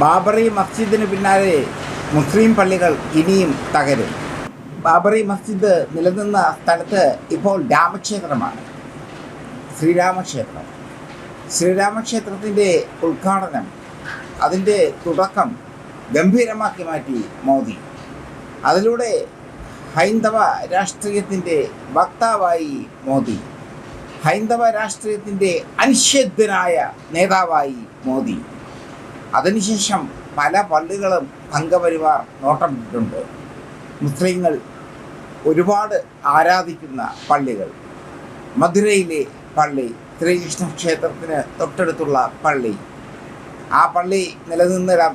ബാബറി മസ്ജിദിന് പിന്നാലെ മുസ്ലിം പള്ളികൾ ഇനിയും തകരും. ബാബറി മസ്ജിദ് നിലനിന്ന സ്ഥലത്ത് ഇപ്പോൾ രാമക്ഷേത്രമാണ്. ശ്രീരാമക്ഷേത്രം. ശ്രീരാമക്ഷേത്രത്തിന്റെ ഉദ്ഘാടനം അതിന്റെ തുടക്കം ഗംഭീരമാക്കി മാറ്റി മോദി. അതിലൂടെ ഹൈന്ദവ രാഷ്ട്രീയത്തിന്റെ വക്താവായി മോദി. ഹൈന്ദവ രാഷ്ട്രീയത്തിന്റെ അനിഷേധ്യനായ നേതാവായി മോദി. അതിനുശേഷം പല പള്ളികളും സംഘപരിവാർ നോട്ടമിട്ടിട്ടുണ്ട്. മുസ്ലിങ്ങൾ ഒരുപാട് ആരാധിക്കുന്ന പള്ളികൾ. മധുരയിലെ പള്ളി ശ്രീകൃഷ്ണ ക്ഷേത്രത്തിന് തൊട്ടടുത്തുള്ള പള്ളി. ആ പള്ളി നിലനിന്നിടം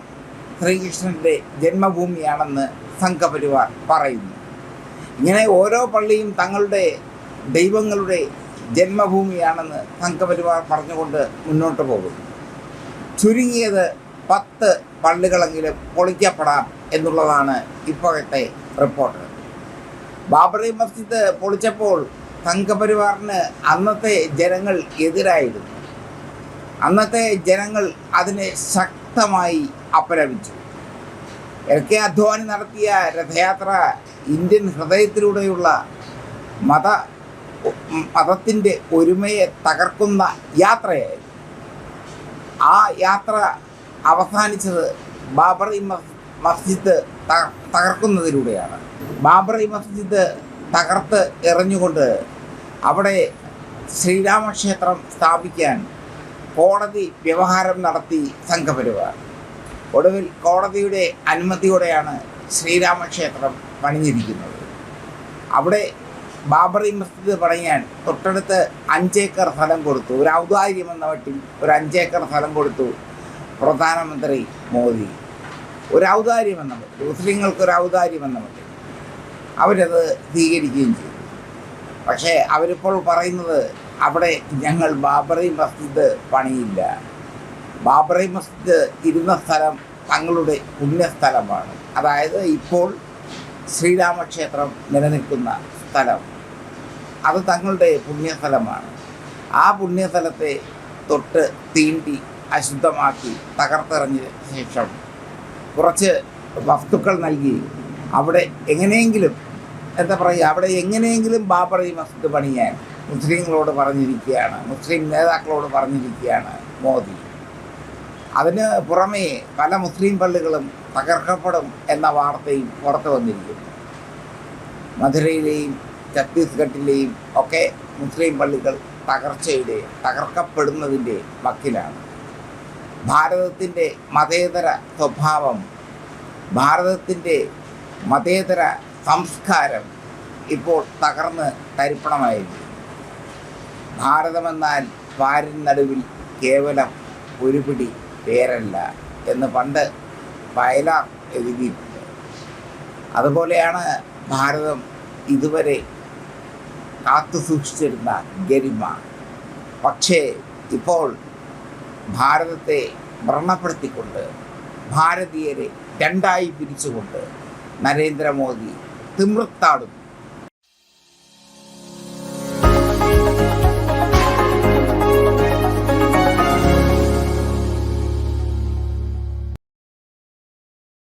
ശ്രീകൃഷ്ണന്റെ ജന്മഭൂമിയാണെന്ന് സംഘപരിവാർ പറയുന്നു. ഇങ്ങനെ ഓരോ പള്ളിയും തങ്ങളുടെ ദൈവങ്ങളുടെ ജന്മഭൂമിയാണെന്ന് സംഘപരിവാർ പറഞ്ഞുകൊണ്ട് മുന്നോട്ട് പോകുന്നു. ചുരുങ്ങിയത് പത്ത് പള്ളികളെങ്കിലും പൊളിക്കപ്പെടാം എന്നുള്ളതാണ് ഇപ്പോഴത്തെ റിപ്പോർട്ട്. ബാബറി മസ്ജിദ് പൊളിച്ചപ്പോൾ സംഘപരിവാറിന് അന്നത്തെ ജനങ്ങൾ എതിരായിരുന്നു. അന്നത്തെ ജനങ്ങൾ അതിനെ ശക്തമായി അപലപിച്ചു. എൽ കെ അദ്വാനി നടത്തിയ രഥയാത്ര ഇന്ത്യൻ ഹൃദയത്തിലൂടെയുള്ള മത മതത്തിന്റെ ഒരുമയെ തകർക്കുന്ന യാത്രയായിരുന്നു. ആ യാത്ര അവസാനിച്ചത് ബാബറി മസ് മസ്ജിദ് തകർക്കുന്നതിലൂടെയാണ്. ബാബറി മസ്ജിദ് തകർത്ത് എറിഞ്ഞുകൊണ്ട് അവിടെ ശ്രീരാമക്ഷേത്രം സ്ഥാപിക്കാൻ കോടതി വ്യവഹാരം നടത്തി സംഘപരിവാർ. ഒടുവിൽ കോടതിയുടെ അനുമതിയോടെയാണ് ശ്രീരാമക്ഷേത്രം പണിഞ്ഞിരിക്കുന്നത്. അവിടെ ബാബറി മസ്ജിദ് പണിയാൻ തൊട്ടടുത്ത് അഞ്ചേക്കർ സ്ഥലം കൊടുത്തു. ഒരു ഔദാര്യം എന്ന വട്ടിൽ ഒരു അഞ്ചേക്കർ സ്ഥലം കൊടുത്തു. പ്രധാനമന്ത്രി മോദി. ഒരു ഔദാര്യം എന്ന മട്ടിൽ മുസ്ലിങ്ങൾക്ക് ഒരു ഔദാര്യം എന്ന മട്ടിൽ അവരത് സ്വീകരിക്കുകയും ചെയ്തു. പക്ഷേ അവരിപ്പോൾ പറയുന്നത് അവിടെ ഞങ്ങൾ ബാബറി മസ്ജിദ് പണിയില്ല. ബാബറി മസ്ജിദ് ഇരുന്ന സ്ഥലം തങ്ങളുടെ പുണ്യസ്ഥലമാണ്. അതായത് ഇപ്പോൾ ശ്രീരാമക്ഷേത്രം നിലനിൽക്കുന്ന സ്ഥലം. അത് തങ്ങളുടെ പുണ്യസ്ഥലമാണ്. ആ പുണ്യസ്ഥലത്തെ തൊട്ട് തീണ്ടി അശുദ്ധമാക്കി തകർത്തെറിഞ്ഞ ശേഷം കുറച്ച് വസ്തുക്കൾ നൽകി. അവിടെ എങ്ങനെയെങ്കിലും എന്താ പറയുക അവിടെ എങ്ങനെയെങ്കിലും ബാബറി മസ്ജിദ് പണിയാൻ മുസ്ലിങ്ങളോട് പറഞ്ഞിരിക്കുകയാണ്. മുസ്ലിം നേതാക്കളോട് പറഞ്ഞിരിക്കുകയാണ് മോദി. അതിന് പുറമേ പല മുസ്ലിം പള്ളികളും തകർക്കപ്പെടും എന്ന വാർത്തയും പുറത്തു വന്നിരിക്കുന്നു. മധുരയിലെയും ഛത്തീസ്ഗഡിലെയും ഒക്കെ മുസ്ലിം പള്ളികൾ തകർച്ചയുടെ തകർക്കപ്പെടുന്നതിന്റെ വക്കിലാണ്. ഭാരതത്തിന്റെ മതേതര സ്വഭാവം ഭാരതത്തിന്റെ മതേതര സംസ്കാരം ഇപ്പോൾ തകർന്ന് തരിപ്പണമായിരുന്നു. ഭാരതമെന്നാൽ പാരിൻ നടുവിൽ കേവലം ഒരു പിടി പേരല്ല എന്ന് പണ്ട് വയലാർ എഴുതിയിട്ടുണ്ട്. അതുപോലെയാണ് ഭാരതം ഇതുവരെ കാത്തു സൂക്ഷിച്ചിരുന്ന ഗരിമ. പക്ഷേ ഇപ്പോൾ ഭാരതത്തെ വ്രണപ്പെടുത്തിക്കൊണ്ട് ഭാരതീയരെ രണ്ടായി പിരിച്ചുകൊണ്ട് നരേന്ദ്രമോദി തിമിർത്താടുന്നു